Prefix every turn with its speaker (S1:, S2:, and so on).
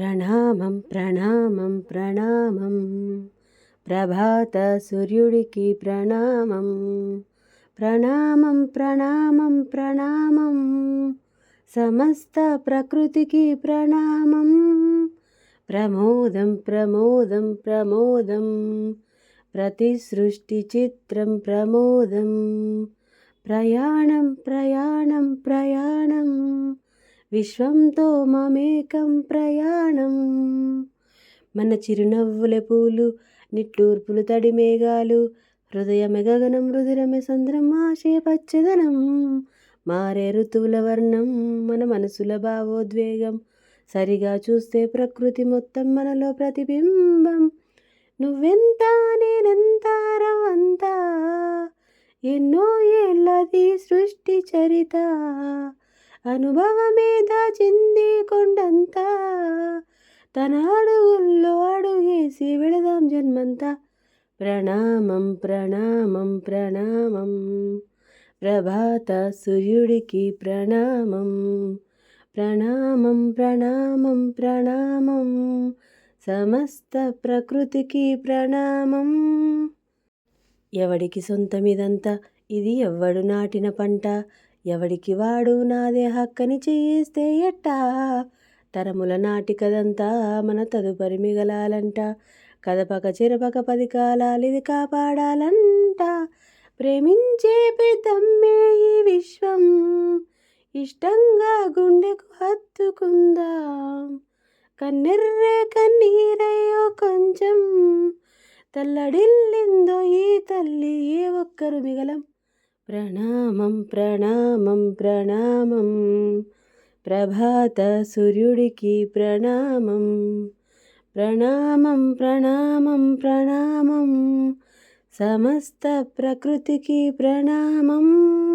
S1: ప్రణామం ప్రణామం ప్రణామం. ప్రభాత సూర్యుడికి ప్రణామం. ప్రణామం ప్రణామం ప్రణామం. సమస్త ప్రకృతికి ప్రణామం. ప్రమోదం ప్రమోదం ప్రమోదం. ప్రతి సృష్టి చిత్రం ప్రమోదం. ప్రయాణం ప్రయాణం ప్రయాణం. విశ్వంతో మమేకం ప్రయాణం. మన చిరునవ్వుల పూలు నిట్టూర్పులు తడి మేఘాలు హృదయమే గగనం రుదిరమే సంద్రం ఆశే పచ్చదనం. మారే ఋతువుల వర్ణం మన మనసుల భావోద్వేగం. సరిగా చూస్తే ప్రకృతి మొత్తం మనలో ప్రతిబింబం. నువ్వెంత నేనెంత రవంతా ఎన్నో ఏళ్ళది సృష్టి చరిత. అనుభవమే దాచింది కొండంతా. తన అడుగుల్లో అడుగేసి వెళదాం జన్మంతా. ప్రణామం ప్రణామం ప్రణామం. ప్రభాత సూర్యుడికి ప్రణామం. ప్రణామం ప్రణామం ప్రణామం. సమస్త ప్రకృతికి ప్రణామం. ఎవడికి సొంతమిదంతా? ఇది ఎవ్వడు నాటిన పంట? ఎవడికి వాడు నాదే హక్కని చేయిస్తే ఎట్టా? తరముల నాటి కదంతా మన తదుపరి మిగలాలంట. కదపక చిరపక పది కాలాలు ఇది కాపాడాలంట. ప్రేమించే పెద్దమ్మే ఈ విశ్వం. ఇష్టంగా గుండెకు హత్తుకుందాం. కన్నెర్రే కన్నీరయ్యో కొంచెం. తల్లడిల్లిందో ఈ తల్లి ఏ ఒక్కరు మిగలం. ప్రణామం ప్రణామం ప్రణామం. ప్రభాత సూర్యుడికి ప్రణామం. ప్రణామం ప్రణామం ప్రణామం. సమస్త ప్రకృతికి ప్రణామం.